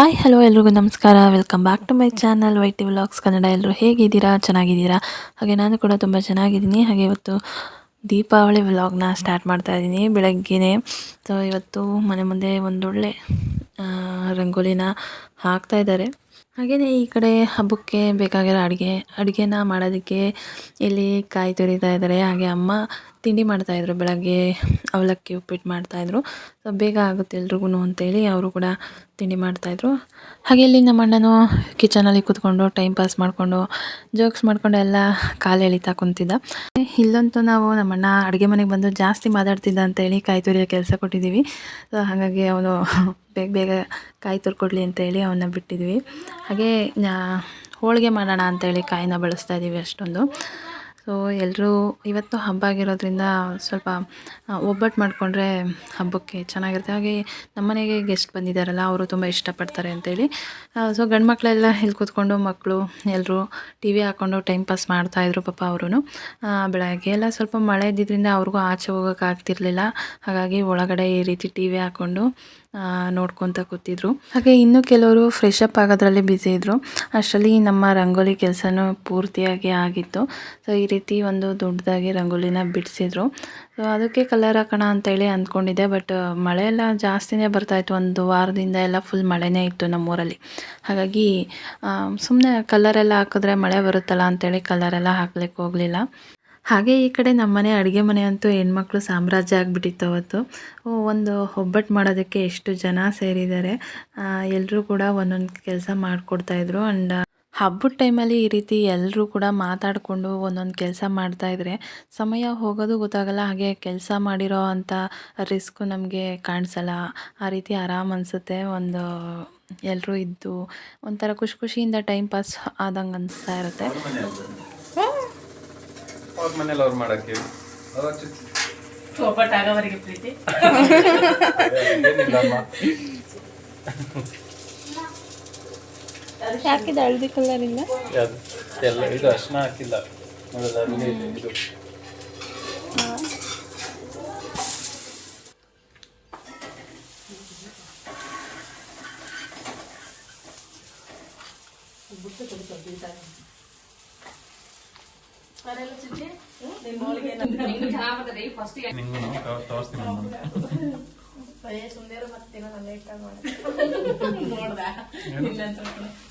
Hi, hello ಎಲ್ರಿಗೂ ನಮಸ್ಕಾರ. Welcome back to my channel Y T vlogs Kannada ಎಲ್ಲರೂ ಹೇಗಿದ್ದೀರಾ? ಚೆನ್ನಾಗಿದ್ದೀರಾ? ಹಾಗೆ ನಾನು ಕೂಡ ತುಂಬ ಚೆನ್ನಾಗಿದ್ದೀನಿ. ಹಾಗೆ ಇವತ್ತು ದೀಪಾವಳಿ ವ್ಲಾಗ್ನ ಸ್ಟಾರ್ಟ್ ಮಾಡ್ತಾ ಇದ್ದೀನಿ ಬೆಳಗ್ಗೆನೇ. ಸೊ ಇವತ್ತು ಮನೆ ಮುಂದೆ ಒಂದೊಳ್ಳೆ ರಂಗೋಲಿನ ಹಾಕ್ತಾ ಇದ್ದಾರೆ. ಹಾಗೆಯೇ ಈ ಕಡೆ ಹಬ್ಬಕ್ಕೆ ಬೇಕಾಗಿರೋ ಅಡುಗೆ, ಅಡುಗೆನ ಮಾಡೋದಕ್ಕೆ ಇಲ್ಲಿ ಕಾಯಿ ತುರಿತಾ ಇದ್ದಾರೆ. ಹಾಗೆ ಅಮ್ಮ ತಿಂಡಿ ಮಾಡ್ತಾಯಿದ್ರು ಬೆಳಗ್ಗೆ ಅವಲಕ್ಕಿ ಉಪ್ಪಿಟ್ಟು ಮಾಡ್ತಾಯಿದ್ರು ಸೊ ಬೇಗ ಆಗುತ್ತೆ ಎಲ್ರಿಗೂ ಅಂತೇಳಿ ಅವರು ಕೂಡ ತಿಂಡಿ ಮಾಡ್ತಾಯಿದ್ರು ಹಾಗೆ ಇಲ್ಲಿ ನಮ್ಮ ಅಣ್ಣನೂ ಕಿಚನಲ್ಲಿ ಕೂತ್ಕೊಂಡು ಟೈಮ್ ಪಾಸ್ ಮಾಡಿಕೊಂಡು ಜೋಕ್ಸ್ ಮಾಡಿಕೊಂಡು ಎಲ್ಲ ಕಾಲು ಎಳಿತಾ ಕುಂತಿದ್ದ. ಇಲ್ಲಂತೂ ನಾವು ನಮ್ಮ ಅಣ್ಣ ಅಡುಗೆ ಮನೆಗೆ ಬಂದು ಜಾಸ್ತಿ ಮಾತಾಡ್ತಿದ್ದ ಅಂತೇಳಿ ಕಾಯಿ ತುರಿಯೋ ಕೆಲಸ ಕೊಟ್ಟಿದ್ದೀವಿ ಸೊ ಹಾಗಾಗಿ ಅವನು ಬೇಗ ಬೇಗ ಕಾಯಿ ತುರ್ಕೊಡ್ಲಿ ಅಂತೇಳಿ ಅವನ್ನ ಬಿಟ್ಟಿದ್ವಿ. ಹಾಗೆ ಹೋಳಿಗೆ ಮಾಡೋಣ ಅಂತೇಳಿ ಕಾಯಿನ ಬಳಸ್ತಾ ಇದ್ದೀವಿ ಅಷ್ಟೊಂದು. ಸೊ ಎಲ್ಲರೂ ಇವತ್ತು ಹಬ್ಬ ಆಗಿರೋದ್ರಿಂದ ಸ್ವಲ್ಪ ಒಬ್ಬಟ್ಟು ಮಾಡಿಕೊಂಡ್ರೆ ಹಬ್ಬಕ್ಕೆ ಚೆನ್ನಾಗಿರುತ್ತೆ. ಹಾಗೆ ನಮ್ಮನೆಗೆ ಗೆಸ್ಟ್ ಬಂದಿದ್ದಾರಲ್ಲ, ಅವರು ತುಂಬ ಇಷ್ಟಪಡ್ತಾರೆ ಅಂತೇಳಿ. ಸೊ ಗಂಡು ಮಕ್ಕಳೆಲ್ಲ ಇಲ್ಲಿ ಕೂತ್ಕೊಂಡು ಮಕ್ಕಳು ಎಲ್ಲರೂ ಟಿ ವಿ ಹಾಕ್ಕೊಂಡು ಟೈಮ್ ಪಾಸ್ ಮಾಡ್ತಾಯಿದ್ರು ಪಾಪ ಅವರು ಬೆಳಗ್ಗೆ ಎಲ್ಲ ಸ್ವಲ್ಪ ಮಳೆ ಇದ್ದಿದ್ದರಿಂದ ಅವ್ರಿಗೂ ಆಚೆ ಹೋಗೋಕ್ಕಾಗ್ತಿರ್ಲಿಲ್ಲ ಹಾಗಾಗಿ ಒಳಗಡೆ ಈ ರೀತಿ ಟಿ ವಿ ಹಾಕ್ಕೊಂಡು ನೋಡ್ಕೊತ ಕೂತಿದ್ರು. ಹಾಗೆ ಇನ್ನು ಕೆಲವರು ಫ್ರೆಶ್ ಅಪ್ ಆಗೋದ್ರಲ್ಲಿ ಬ್ಯುಸಿ ಇದ್ರು. ಅಷ್ಟರಲ್ಲಿ ನಮ್ಮ ರಂಗೋಲಿ ಕೆಲಸನೂ ಪೂರ್ತಿಯಾಗಿ ಆಗಿತ್ತು. ಸೊ ಈ ರೀತಿ ಒಂದು ದೊಡ್ಡದಾಗಿ ರಂಗೋಲಿನ ಬಿಡಿಸಿದ್ರು. ಸೊ ಅದಕ್ಕೆ ಕಲರ್ ಹಾಕೋಣ ಅಂತೇಳಿ ಅಂದ್ಕೊಂಡಿದ್ದೆ. ಬಟ್ ಮಳೆ ಎಲ್ಲ ಜಾಸ್ತಿನೇ ಬರ್ತಾಯಿತ್ತು ಒಂದು ವಾರದಿಂದ ಎಲ್ಲ ಫುಲ್ ಮಳೆನೇ ಇತ್ತು ನಮ್ಮೂರಲ್ಲಿ. ಹಾಗಾಗಿ ಸುಮ್ಮನೆ ಕಲರೆಲ್ಲ ಹಾಕಿದ್ರೆ ಮಳೆ ಬರುತ್ತಲ್ಲ ಅಂತೇಳಿ ಕಲರೆಲ್ಲ ಹಾಕ್ಲಿಕ್ಕೆ ಹೋಗಲಿಲ್ಲ. ಹಾಗೆ ಈ ಕಡೆ ನಮ್ಮನೆ ಅಡುಗೆ ಮನೆ ಅಂತೂ ಹೆಣ್ಮಕ್ಳು ಸಾಮ್ರಾಜ್ಯ ಆಗಿಬಿಟ್ಟಿತ್ತು ಅವತ್ತು. ಒಂದು ಒಬ್ಬಟ್ಟು ಮಾಡೋದಕ್ಕೆ ಎಷ್ಟು ಜನ ಸೇರಿದ್ದಾರೆ. ಎಲ್ಲರೂ ಕೂಡ ಒಂದೊಂದು ಕೆಲಸ ಮಾಡಿಕೊಡ್ತಾಯಿದ್ರು ಆ್ಯಂಡ್ ಹಬ್ಬದ ಟೈಮಲ್ಲಿ ಈ ರೀತಿ ಎಲ್ಲರೂ ಕೂಡ ಮಾತಾಡಿಕೊಂಡು ಒಂದೊಂದು ಕೆಲಸ ಮಾಡ್ತಾಯಿದ್ರೆ ಸಮಯ ಹೋಗೋದು ಗೊತ್ತಾಗಲ್ಲ. ಹಾಗೆ ಕೆಲಸ ಮಾಡಿರೋ ಅಂಥ ರಿಸ್ಕು ನಮಗೆ ಕಾಣಿಸಲ್ಲ. ಆ ರೀತಿ ಆರಾಮ್ ಅನಿಸುತ್ತೆ. ಒಂದು ಎಲ್ಲರೂ ಇದ್ದು ಒಂಥರ ಖುಷಿ ಖುಷಿಯಿಂದ ಟೈಮ್ ಪಾಸ್ ಆದಂಗೆ ಅನಿಸ್ತಾ ಇರುತ್ತೆ. ಅವ್ರ ಮನೇಲಿ ಅವ್ರು ಮಾಡಕ್ಕೆ? ಅವ್ರ ಚುಚ್ಚು. ಒಬ್ಬಟ್ಟು ಆಗೋವರೆಗೆ ಪ್ರೀತಿ. ಏನಿಲ್ಲ ಅಮ್ಮ. ಹಾಕಿದ ಹಳದಿ ಕಲರ್ ಇಲ್ಲ? ಎಲ್ಲ ಇದು ಅರ್ಶಿನ ಹಾಕಿಲ್ಲ. ನೋಡೋದು ಅಲ್ಲೇ ಇದೆ.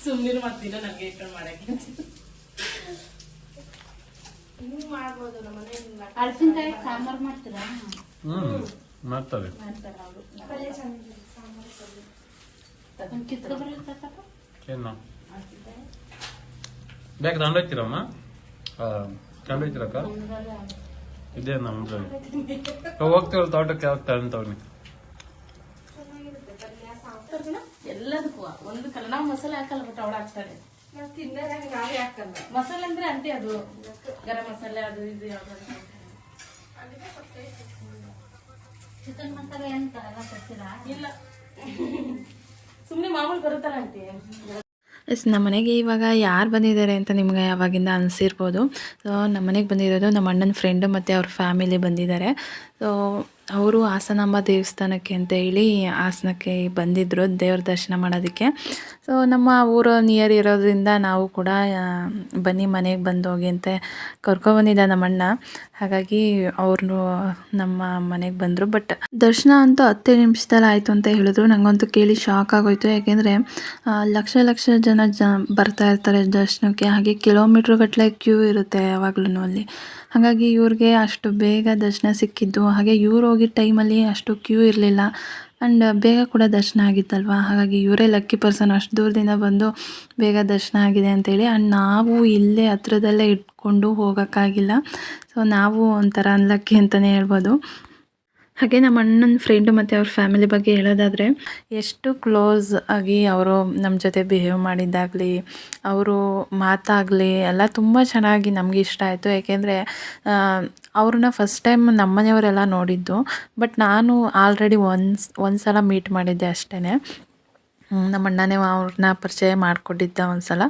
ಸುಮ್ಮನೆ ಮತ್ತಿಲ್ಲ ನನಗೆ ಇಟ್ಕೊಂಡು ಮಾಡಕ್ಕೆ. ಅಳಸಿನಕಾಯಿ ಸಾಂಬಾರ್ ಮಾಡ್ತೀರಾ? ಹ್ಮ್ ಮಾಡ್ತಾರೆ. ಗ್ರೌಂಡ್ ತಗೊಂಡೋಗ್ತೀರಮ್ಮ ತಗೊಂಡೋಗ್ತೀರಕ್ಕ ಇದೇ ನಮ್ಮ ಹೋಗ್ತೀವಲ್ಲ ತೋಟಕ್ಕೆ ಯಾವಾಗ ಎಲ್ಲದಕ್ಕೂ ಒಂದು ಕಲ ನಾವು ಮಸಾಲೆ ಹಾಕಲ್ಲ ಬಟ್ ಅವಳು ಹಾಕ್ತಾಳೆ. ಮಸಾಲೆ ಅಂದ್ರೆ ಅಂತೆ ಅದು. ಗರಂ ಮಸಾಲೆ ಅದು ಇದು ಯಾವ್ದು ಚಿಕನ್ ಮಸಾಲೆ ಇಲ್ಲ. ಸುಮ್ನೆ ಮಾಮೂಲಿ ಬರುತ್ತಲ್ಲ ಅಂತೆ ಎಸ್, ನಮ್ಮ ಮನೆಗೆ ಇವಾಗ ಯಾರು ಬಂದಿದ್ದಾರೆ ಅಂತ ನಿಮಗೆ ಯಾವಾಗಿಂದ ಅನಿಸಿರ್ಬೋದು. ಸೊ ನಮ್ಮ ಮನೆಗೆ ಬಂದಿರೋದು ನಮ್ಮ ಅಣ್ಣನ ಫ್ರೆಂಡು ಮತ್ತು ಅವ್ರ ಫ್ಯಾಮಿಲಿ ಬಂದಿದ್ದಾರೆ. ಸೊ ಅವರು ಹಾಸನಾಂಬ ದೇವಸ್ಥಾನಕ್ಕೆ ಅಂತ ಹೇಳಿ ಹಾಸನಕ್ಕೆ ಬಂದಿದ್ದರು ದೇವ್ರ ದರ್ಶನ ಮಾಡೋದಕ್ಕೆ. ಸೊ ನಮ್ಮ ಊರು ನಿಯರ್ ಇರೋದ್ರಿಂದ ನಾವು ಕೂಡ ಬನ್ನಿ ಮನೆಗೆ ಬಂದು ಹೋಗಿ ಅಂತ ಕರ್ಕೊಬಂದಿದ್ದ ನಮ್ಮ ಅಣ್ಣ ಹಾಗಾಗಿ ಅವ್ರು ನಮ್ಮ ಮನೆಗೆ ಬಂದರು ಬಟ್ ದರ್ಶನ ಅಂತೂ ಹತ್ತೇ ನಿಮಿಷದಲ್ಲಿ ಆಯಿತು ಅಂತ ಹೇಳಿದ್ರು. ನನಗಂತೂ ಕೇಳಿ ಶಾಕ್ ಆಗೋಯ್ತು. ಯಾಕೆಂದರೆ ಲಕ್ಷ ಲಕ್ಷ ಜನ ಜ, ಬರ್ತಾ ಇರ್ತಾರೆ ದರ್ಶನಕ್ಕೆ. ಹಾಗೆ ಕಿಲೋಮೀಟ್ರ್ ಗಟ್ಟಲೆ ಕ್ಯೂ ಇರುತ್ತೆ ಯಾವಾಗ್ಲೂ ಅಲ್ಲಿ. ಹಾಗಾಗಿ ಇವ್ರಿಗೆ ಅಷ್ಟು ಬೇಗ ದರ್ಶನ ಸಿಕ್ಕಿದ್ದು. ಹಾಗೆ ಇವ್ರು ಹೋಗಿದ್ದ ಟೈಮಲ್ಲಿ ಅಷ್ಟು ಕ್ಯೂ ಇರಲಿಲ್ಲ. ಆ್ಯಂಡ್ ಬೇಗ ಕೂಡ ದರ್ಶನ ಆಗಿತ್ತಲ್ವ? ಹಾಗಾಗಿ ಇವರೇ ಲಕ್ಕಿ ಪರ್ಸನ್ ಅಷ್ಟು ದೂರದಿಂದ ಬಂದು ಬೇಗ ದರ್ಶನ ಆಗಿದೆ ಅಂತೇಳಿ. ಆ್ಯಂಡ್ ನಾವು ಇಲ್ಲೇ ಹತ್ರದಲ್ಲೇ ಇಟ್ಕೊಂಡು ಹೋಗೋಕ್ಕಾಗಿಲ್ಲ. ಸೊ ನಾವು ಒಂಥರ ಅನ್ಲಕ್ಕಿ ಅಂತಲೇ ಹೇಳ್ಬೋದು. ಹಾಗೆ ನಮ್ಮ ಅಣ್ಣನ ಫ್ರೆಂಡು ಮತ್ತು ಅವ್ರ ಫ್ಯಾಮಿಲಿ ಬಗ್ಗೆ ಹೇಳೋದಾದರೆ, ಎಷ್ಟು ಕ್ಲೋಸ್ ಆಗಿ ಅವರು ನಮ್ಮ ಜೊತೆ ಬಿಹೇವ್ ಮಾಡಿದ್ದಾಗಲಿ, ಅವರು ಮಾತಾಗಲಿ, ಎಲ್ಲ ತುಂಬ ಚೆನ್ನಾಗಿ ನಮಗೆ ಇಷ್ಟ ಆಯಿತು. ಯಾಕೆಂದರೆ ಅವ್ರನ್ನ ಫಸ್ಟ್ ಟೈಮ್ ನಮ್ಮನೆಯವರೆಲ್ಲ ನೋಡಿದ್ದು ಬಟ್ ನಾನು ಆಲ್ರೆಡಿ ಒನ್ಸ್ ಒಂದು ಸಲ ಮೀಟ್ ಮಾಡಿದ್ದೆ ಅಷ್ಟೇ ನಮ್ಮ ಅಣ್ಣನೇ ಅವ್ರನ್ನ ಪರಿಚಯ ಮಾಡಿಕೊಟ್ಟಿದ್ದ ಒಂದು ಸಲ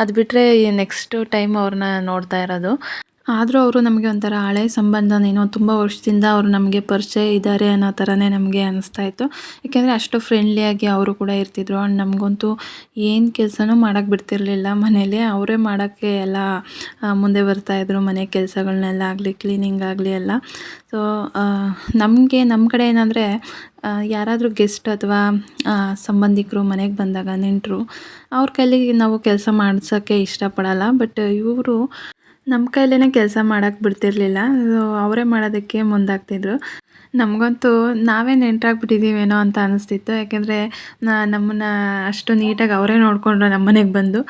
ಅದು ಬಿಟ್ಟರೆ ನೆಕ್ಸ್ಟ್ ಟೈಮ್ ಅವ್ರನ್ನ ನೋಡ್ತಾ ಇರೋದು. ಆದರೂ ಅವರು ನಮಗೆ ಒಂಥರ ಹಳೆ ಸಂಬಂಧನೇನೋ ತುಂಬ ವರ್ಷದಿಂದ ಅವರು ನಮಗೆ ಪರಿಚಯ ಇದ್ದಾರೆ ಅನ್ನೋ ಥರನೇ ನಮಗೆ ಅನ್ನಿಸ್ತಾ ಇತ್ತು ಏಕೆಂದರೆ ಅಷ್ಟು ಫ್ರೆಂಡ್ಲಿಯಾಗಿ ಅವರು ಕೂಡ ಇರ್ತಿದ್ರು. ಆ್ಯಂಡ್ ನಮಗಂತೂ ಏನು ಕೆಲಸನೂ ಮಾಡೋಕ್ಕೆ ಬಿಡ್ತಿರಲಿಲ್ಲ ಮನೇಲಿ. ಅವರೇ ಮಾಡೋಕ್ಕೆ ಎಲ್ಲ ಮುಂದೆ ಬರ್ತಾಯಿದ್ರು ಮನೆ ಕೆಲಸಗಳನ್ನೆಲ್ಲ ಆಗಲಿ ಕ್ಲೀನಿಂಗ್ ಆಗಲಿ ಎಲ್ಲ. ಸೊ ನಮಗೆ ನಮ್ಮ ಕಡೆ ಏನಂದರೆ ಯಾರಾದರೂ ಗೆಸ್ಟ್ ಅಥವಾ ಸಂಬಂಧಿಕರು ಮನೆಗೆ ಬಂದಾಗ, ನೆಂಟರು, ಅವ್ರ ಕೈಲಿ ನಾವು ಕೆಲಸ ಮಾಡ್ಸೋಕ್ಕೆ ಇಷ್ಟಪಡಲ್ಲ. ಬಟ್ ಇವರು ನಮ್ಮ ಕೈಲೇ ಕೆಲಸ ಮಾಡೋಕ್ಕೆ ಬಿಡ್ತಿರ್ಲಿಲ್ಲ. ಅವರೇ ಮಾಡೋದಕ್ಕೆ ಮುಂದಾಗ್ತಿದ್ರು. ನಮಗಂತೂ ನಾವೇ ನೆಂಟರಾಗ್ಬಿಟ್ಟಿದ್ದೀವೇನೋ ಅಂತ ಅನಿಸ್ತಿತ್ತು. ಯಾಕೆಂದರೆ ನಮ್ಮನ್ನು ಅಷ್ಟು ನೀಟಾಗಿ ಅವರೇ ನೋಡಿಕೊಂಡ್ರು ನಮ್ಮ ಮನೆಗೆ ಬಂದು.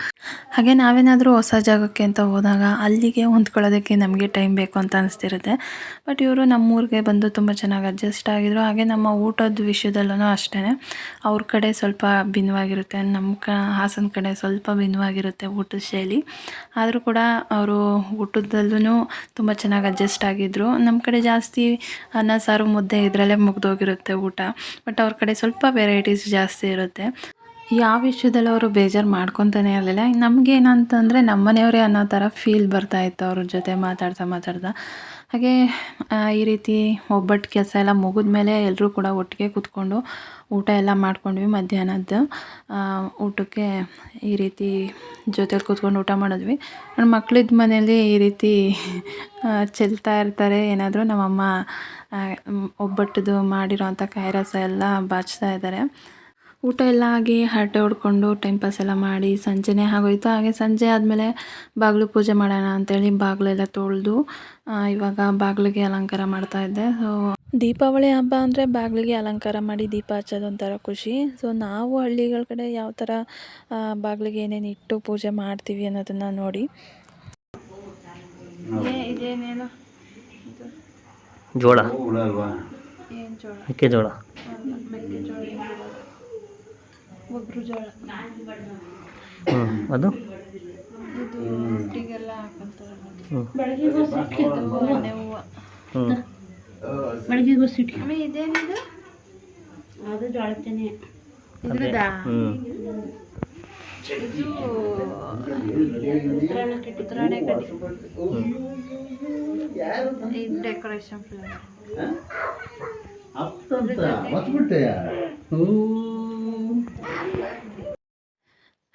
ಹಾಗೆ ನಾವೇನಾದರೂ ಹೊಸ ಜಾಗಕ್ಕೆ ಅಂತ ಹೋದಾಗ ಅಲ್ಲಿಗೆ ಹೊಂದ್ಕೊಳ್ಳೋದಕ್ಕೆ ನಮಗೆ ಟೈಮ್ ಬೇಕು ಅಂತ ಅನಿಸ್ತಿರುತ್ತೆ. ಬಟ್ ಇವರು ನಮ್ಮೂರಿಗೆ ಬಂದು ತುಂಬ ಚೆನ್ನಾಗಿ ಅಡ್ಜಸ್ಟ್ ಆಗಿದ್ರು. ಹಾಗೆ ನಮ್ಮ ಊಟದ ವಿಷಯದಲ್ಲೂ ಅಷ್ಟೇ ಅವ್ರ ಕಡೆ ಸ್ವಲ್ಪ ಭಿನ್ನವಾಗಿರುತ್ತೆ. ನಮ್ಮ ಕ, ಹಾಸನ ಕಡೆ ಸ್ವಲ್ಪ ಭಿನ್ನವಾಗಿರುತ್ತೆ ಊಟದ ಶೈಲಿ. ಆದರೂ ಕೂಡ ಅವರು ಊಟದಲ್ಲೂ ತುಂಬ ಚೆನ್ನಾಗಿ ಅಡ್ಜಸ್ಟ್ ಆಗಿದ್ದರು ನಮ್ಮ ಕಡೆ ಜಾಸ್ತಿ ಅನ್ನ, ಸಾರು, ಮುದ್ದೆ ಇದರಲ್ಲೇ ಮುಗ್ದೋಗಿರುತ್ತೆ ಊಟ. ಬಟ್ ಅವ್ರ ಕಡೆ ಸ್ವಲ್ಪ ವೆರೈಟೀಸ್ ಜಾಸ್ತಿ ಇರುತ್ತೆ. ಯಾವ ವಿಷಯದಲ್ಲಿ ಅವರು ಬೇಜಾರು ಮಾಡ್ಕೊತಾನೆ ಇರಲಿಲ್ಲ. ನಮಗೇನಂತಂದರೆ ನಮ್ಮನೆಯವರೇ ನಮ್ಮ ಮನೆಯವರೇ ಅನ್ನೋ ಥರ ಫೀಲ್ ಬರ್ತಾಯಿತ್ತು ಅವ್ರ ಜೊತೆ ಮಾತಾಡ್ತಾ ಮಾತಾಡ್ತಾ. ಹಾಗೆ ಈ ರೀತಿ ಒಬ್ಬಟ್ಟು ಕೆಲಸ ಎಲ್ಲ ಮುಗಿದ್ಮೇಲೆ ಎಲ್ಲರೂ ಕೂಡ ಒಟ್ಟಿಗೆ ಕೂತ್ಕೊಂಡು ಊಟ ಎಲ್ಲ ಮಾಡ್ಕೊಂಡ್ವಿ ಮಧ್ಯಾಹ್ನದ್ದು. ಊಟಕ್ಕೆ ಈ ರೀತಿ ಜೊತೆಲಿ ಕೂತ್ಕೊಂಡು ಊಟ ಮಾಡಿದ್ವಿ. ನನ್ನ ಮಕ್ಕಳಿದ್ದ ಮನೇಲಿ ಈ ರೀತಿ ಚೆಲ್ತಾ ಇರ್ತಾರೆ. ಏನಾದರೂ ನಮ್ಮಮ್ಮ ಒಬ್ಬಟ್ಟದು ಮಾಡಿರೋ ಅಂಥ ಕಾಯಿ ರಸ ಎಲ್ಲ ಬಾಚ್ತಾ ಇದ್ದಾರೆ. ಊಟ ಎಲ್ಲ ಆಗಿ ಹರಟೆ ಹೊಡ್ಕೊಂಡು ಟೈಮ್ ಪಾಸ್ ಎಲ್ಲ ಮಾಡಿ ಸಂಜೆನೇ ಆಗೋಯ್ತು ಹಾಗೆ ಸಂಜೆ ಆದಮೇಲೆ ಬಾಗಿಲು ಪೂಜೆ ಮಾಡೋಣ ಅಂತೇಳಿ ಬಾಗಿಲೆಲ್ಲ ತೊಳೆದು ಇವಾಗ ಬಾಗಿಲಿಗೆ ಅಲಂಕಾರ ಮಾಡ್ತಾ ಇದ್ದೆ ಸೊ ದೀಪಾವಳಿ ಹಬ್ಬ ಅಂದರೆ ಬಾಗಿಲಿಗೆ ಅಲಂಕಾರ ಮಾಡಿ ದೀಪ ಹಚ್ಚೋದು ಒಂಥರ ಖುಷಿ ಸೊ ನಾವು ಹಳ್ಳಿಗಳ ಕಡೆ ಯಾವ ಥರ ಆ, ಬಾಗಿಲಿಗೆ ಏನೇನು ಇಟ್ಟು ಪೂಜೆ ಮಾಡ್ತೀವಿ ಅನ್ನೋದನ್ನು ನೋಡಿ ಇದೇನೇನು ಜೋಳ ಜೋಳ ಮೆಕ್ಕೆಜೋಳ ಒಬ್ಬರು ಜೋಳ. ಹ್ಞೂ ಅದು? ಇದು ರೊಟ್ಟಿಗೆಲ್ಲ ಹಾಕೊಂತಾರೆ ಹ್ಞೂ ಇದು ಎಣ್ಣೆ ಹೂವು. ಹ್ಞೂ ಬೆಳಗ್ಗೆ ಗೊತ್ತಿಟ್ಟು ಅಮ್ಮ ಇದೇನಿದು? ಅದು ಜೋಳತೇನೆ ಇದ್ರದ್ದಾ? ಹ್ಞೂ ಇದು ಉತ್ತರಾಣೆ ಇದು ಡೆಕೋರೇಷನ್ ಫ್ಲವರ್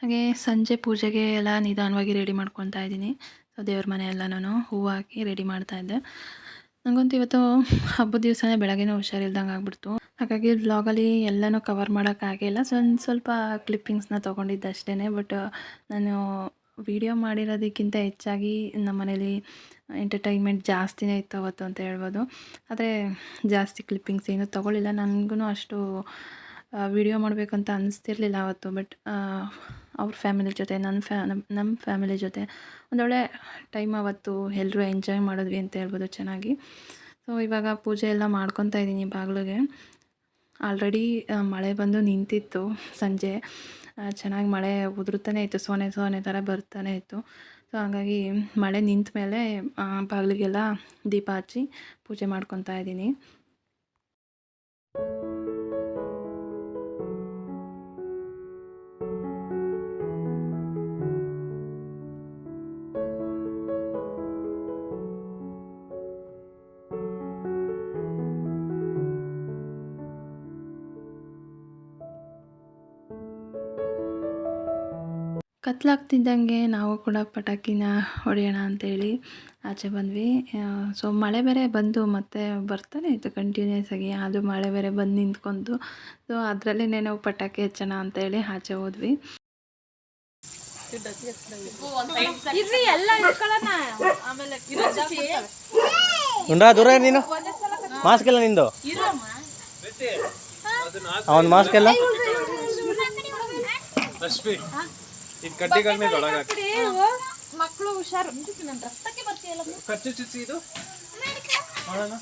ಹಾಗೆ ಸಂಜೆ ಪೂಜೆಗೆ ಎಲ್ಲ ನಿಧಾನವಾಗಿ ರೆಡಿ ಮಾಡ್ಕೊತಾ ಇದ್ದೀನಿ. ಸೊ, ದೇವ್ರ ಮನೆ ಎಲ್ಲನೂ ಹೂವು ಹಾಕಿ ರೆಡಿ ಮಾಡ್ತಾ ಇದ್ದೆ. ನನಗಂತೂ ಇವತ್ತು ಹಬ್ಬದ ದಿವಸನೇ ಬೆಳಗ್ಗೆನೇ ಹುಷಾರಿಲ್ದಂಗೆ ಆಗ್ಬಿಡ್ತು. ಹಾಗಾಗಿ ವ್ಲಾಗಲ್ಲಿ ಎಲ್ಲನೂ ಕವರ್ ಮಾಡೋಕ್ಕಾಗಿಲ್ಲ ಸ್ವಲ್ಪ ಸ್ವಲ್ಪ ಕ್ಲಿಪ್ಪಿಂಗ್ಸ್ನ ತೊಗೊಂಡಿದ್ದೆ ಅಷ್ಟೇ ಬಟ್ ನಾನು ವಿಡಿಯೋ ಮಾಡಿರೋದಕ್ಕಿಂತ ಹೆಚ್ಚಾಗಿ ನಮ್ಮ ಮನೇಲಿ ಎಂಟರ್ಟೈನ್ಮೆಂಟ್ ಜಾಸ್ತಿನೇ ಇತ್ತು ಅವತ್ತು ಅಂತ ಹೇಳ್ಬೋದು. ಆದರೆ ಜಾಸ್ತಿ ಕ್ಲಿಪ್ಪಿಂಗ್ಸ್ ಏನೂ ತೊಗೊಳ್ಳಿಲ್ಲ. ನನಗೂ ಅಷ್ಟು ವಿಡಿಯೋ ಮಾಡಬೇಕಂತ ಅನ್ನಿಸ್ತಿರ್ಲಿಲ್ಲ ಅವತ್ತು. ಬಟ್ ಅವ್ರ ಫ್ಯಾಮಿಲಿ ಜೊತೆ ನನ್ನ ಫ್ಯಾ ನಮ್ಮ ಫ್ಯಾಮಿಲಿ ಜೊತೆ. ಒಂದೊಳ್ಳೆ ಟೈಮ್ ಅವತ್ತು ಎಲ್ಲರೂ ಎಂಜಾಯ್ ಮಾಡಿದ್ವಿ ಅಂತ ಹೇಳ್ಬೋದು ಚೆನ್ನಾಗಿ. ಸೊ ಇವಾಗ ಪೂಜೆ ಎಲ್ಲ ಮಾಡ್ಕೊತಾ ಇದ್ದೀನಿ ಬಾಗಿಲಿಗೆ. ಆಲ್ರೆಡಿ ಮಳೆ ಬಂದು ನಿಂತಿತ್ತು ಸಂಜೆ. ಚೆನ್ನಾಗಿ ಮಳೆ ಉದುರುತ್ತಾನೆ ಇತ್ತು, ಸೋನೆ ಸೋನೆ ಥರ ಬರ್ತಾನೆ ಇತ್ತು. ಸೊ ಹಾಗಾಗಿ ಮಳೆ ನಿಂತ ಮೇಲೆ ಬಾಗಿಲಿಗೆಲ್ಲ ದೀಪ ಹಚ್ಚಿ ಪೂಜೆ ಮಾಡ್ಕೊತಾ ಇದ್ದೀನಿ. ಕತ್ಲಾಗ್ತಿದ್ದಂಗೆ ನಾವು ಕೂಡ ಪಟಾಕಿನ ಹೊಡೆಯೋಣ ಅಂತೇಳಿ ಆಚೆ ಬಂದ್ವಿ ಸೊ ಮಳೆ ಬೇರೆ ಬಂದು ಮತ್ತೆ ಬರ್ತಾನೆ ಇತ್ತು ಕಂಟಿನ್ಯೂಸ್ ಆಗಿ ಅದು ಮಳೆ ಬೇರೆ ಬಂದು ನಿಂತ್ಕೊಂತು ಸೊ ಅದರಲ್ಲೇ ನಾವು ಪಟಾಕಿ ಹಚ್ಚೋಣ ಅಂತೇಳಿ ಆಚೆ ಹೋದ್ವಿ ದೂರ ನೀನು ಮಾಸ್ಕ್ ಎಲ್ಲ ನಿಂದು ಅವನ ಮಾಸ್ಕ್ ಎಲ್ಲ ಇದು ಒಳಗೆ ಹಾಕಿ ಮಕ್ಕಳು ಹುಷಾರು. ಖರ್ಚು ಚುಚ್ಚಿ ಇದು? ನೋಡೋಣ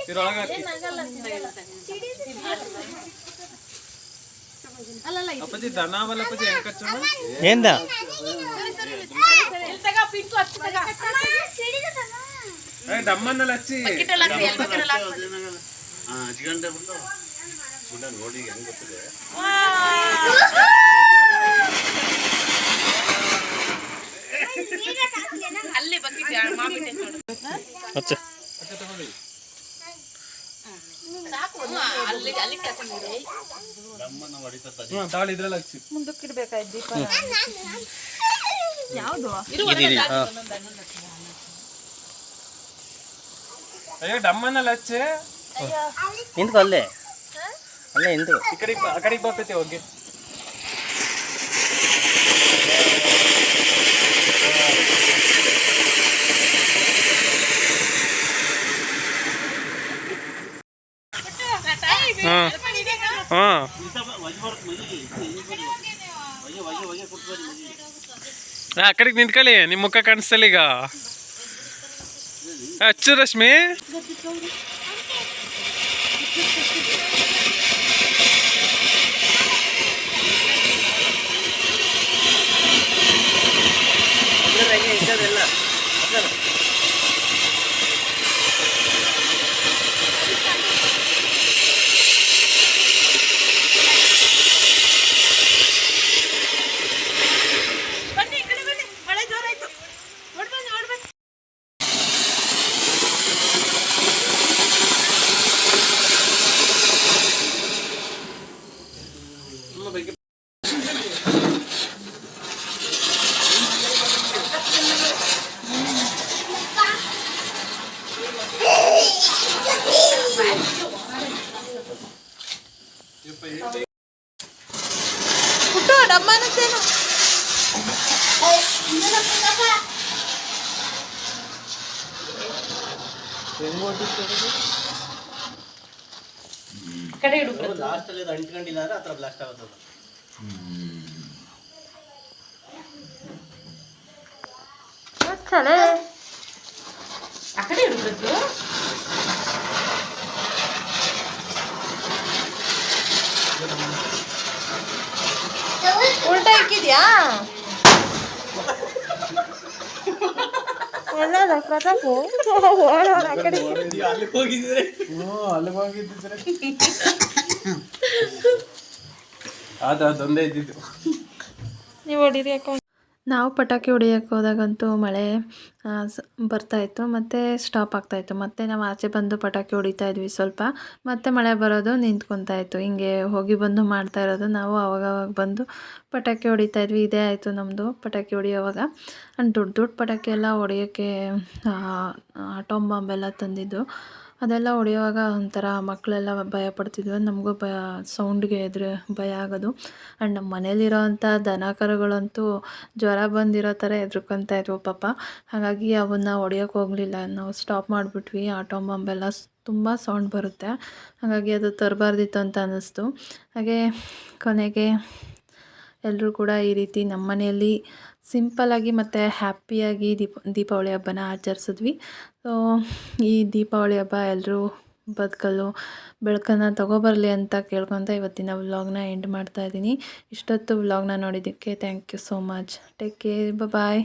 ಇದ್ರೊಳಗೆ ಹಾಕಿ ಅಪ್ಪಾಜಿ ದನ ಅವಲ್ಲ ಅಪ್ಪಾಜಿ ಹೆಂಗ್ ಕಚ್ಚೋಣ? ఏందా ಏ ಡಮ್ಮನ್ನೆಲ್ಲ ಹಚ್ಚಿ. ಹಚ್ಚಿ ಅಯ್ಯೋ ಡಮ್ಮನಲ್ಲಿ ಲಚ್ಚೆ ಅಲ್ಲೇ. ಅಲ್ಲೇ ಇಂದು ಈ ಕಡೆ ಆ ಕಡೆಗೆ ಬರ್ತೈತೆ ಹೋಗಿ. ಆ ಕಡೆಗೆ ನಿಂತ್ಕೊಳ್ಳಿ ನಿಮ್ಮ ಮುಖ ಕಾಣಿಸ್ತಲ್ಲ ಈಗ. ಹಚ್ಚು ರಶ್ಮಿ. ಕಡೆ ಇಡು ಲಾಸ್ಟ್ ಅಲ್ಲಿ ಅದು ಅಂಟ್ಕೊಂಡಿಲ್ಲ ಅಂದ್ರೆ ಆತರ ಬ್ಲಾಸ್ಟ್ ಆಗುತ್ತೆ ಆ ಕಡೆ ಇಡ್ಬೇಕು ಉಲ್ಟಾ ಇಕ್ಕಿದ್ಯಾ ಎಲ್ಲದ ಪ್ರತಾಪು ಓಡೋಣ ಆ ಕಡೆ ಹೋಗಿದ್ರೆ ಅಲ್ಲಿಗೆ ಹೋಗಿದ್ದಿದ್ರೆ ಅದು ಅದೊಂದೇ ಇದ್ದಿದ್ದು. ನೀವು ಹೊಡೀರಿ ಯಾಕೋ ನಾವು ಪಟಾಕಿ ಹೊಡಿಯೋಕ್ಕೆ ಹೋದಾಗಂತೂ ಮಳೆ ಬರ್ತಾಯಿತ್ತು ಮತ್ತು ಸ್ಟಾಪ್ ಆಗ್ತಾಯಿತ್ತು ಮತ್ತು ನಾವು ಆಚೆ ಬಂದು ಪಟಾಕಿ ಹೊಡಿತಾ ಇದ್ವಿ ಸ್ವಲ್ಪ. ಮತ್ತೆ ಮಳೆ ಬರೋದು ನಿಂತ್ಕೊತಾ ಇತ್ತು. ಹಿಂಗೆ ಹೋಗಿ ಬಂದು ಮಾಡ್ತಾ ಇರೋದು ನಾವು. ಅವಾಗವಾಗ ಬಂದು ಪಟಾಕಿ ಹೊಡಿತಾ ಇದ್ವಿ. ಇದೇ ಆಯಿತು ನಮ್ಮದು ಪಟಾಕಿ ಹೊಡಿಯೋವಾಗ. ದೊಡ್ಡ ದೊಡ್ಡ ಪಟಾಕಿ ಎಲ್ಲ ಹೊಡಿಯೋಕ್ಕೆ ಆಟೋಮ್ ಬಾಂಬ್ ಎಲ್ಲ ತಂದಿದ್ದು. ಅದೆಲ್ಲ ಹೊಡೆಯುವಾಗ ಒಂಥರ ಮಕ್ಕಳೆಲ್ಲ ಭಯ ಪಡ್ತಿದ್ವು. ನಮಗೂ ಭಯ, ಸೌಂಡ್ಗೆ ಎದುರು ಭಯ ಆಗೋದು. ಆ್ಯಂಡ್ ನಮ್ಮ ಮನೇಲಿರೋವಂಥ ದನ ಕರುಗಳಂತೂ ಜ್ವರ ಬಂದಿರೋ ಥರ ಹೆದ್ರ್ಕೊತಾ ಇದ್ವು ಪಾಪ. ಹಾಗಾಗಿ ಅವನ್ನ ಹೊಡೆಯೋಕೆ ಹೋಗಲಿಲ್ಲ. ನಾವು ಸ್ಟಾಪ್ ಮಾಡಿಬಿಟ್ವಿ. ಆಟೋ ಬಾಂಬೆಲ್ಲ ತುಂಬ ಸೌಂಡ್ ಬರುತ್ತೆ. ಹಾಗಾಗಿ ಅದು ತರಬಾರ್ದಿತ್ತು ಅಂತ ಅನ್ನಿಸ್ತು. ಹಾಗೆ ಕೊನೆಗೆ ಎಲ್ಲರೂ ಕೂಡ ಈ ರೀತಿ ನಮ್ಮ ಮನೆಯಲ್ಲಿ ಸಿಂಪಲ್ಲಾಗಿ ಮತ್ತು ಹ್ಯಾಪಿಯಾಗಿ ದೀಪ, ದೀಪಾವಳಿ ಹಬ್ಬನ ಆಚರಿಸಿದ್ವಿ. ಸೊ ಈ ದೀಪಾವಳಿ ಹಬ್ಬ ಎಲ್ಲರೂ ಬದುಕಲು ಬೆಳಕನ್ನು ತಗೊಬರಲಿ ಅಂತ ಕೇಳ್ಕೊತ ಇವತ್ತಿನ ವ್ಲಾಗ್ನ ಎಂಡ್ ಮಾಡ್ತಾ ಇದ್ದೀನಿ. ಇಷ್ಟೊತ್ತು ವ್ಲಾಗ್ನ ನೋಡಿದ್ದಕ್ಕೆ thank you so much take care bye